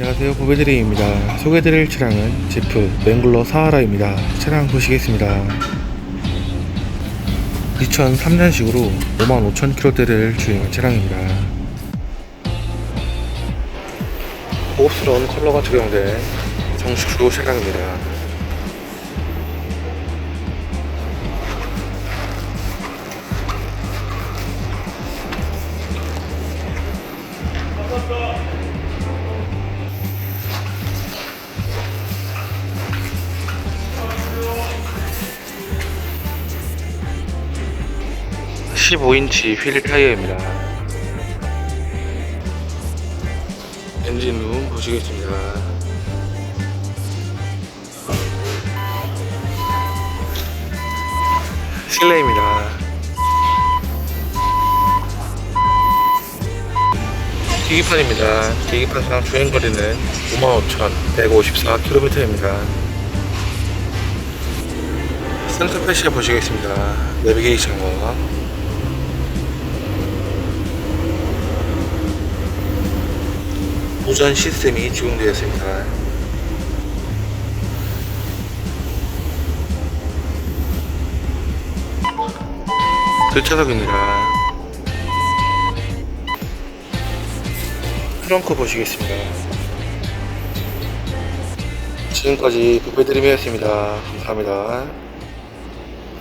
안녕하세요. 보배드림입니다. 소개드릴 차량은 지프 맹글러 사하라입니다. 차량 보시겠습니다. 2003년식으로 55,000km대를 주행한 차량입니다. 고급스러운 컬러가 적용된 정식 주로 차량입니다 15인치 휠 타이어입니다. 엔진 룸 보시겠습니다. 실내입니다. 계기판입니다. 계기판상 주행거리는 55,154km입니다. 센터 패시아 보시겠습니다. 내비게이션과 보전 시스템이 지원되어 있습니다. 뒷차석입니다. 트렁크 보시겠습니다. 지금까지 부배드림이었습니다. 감사합니다.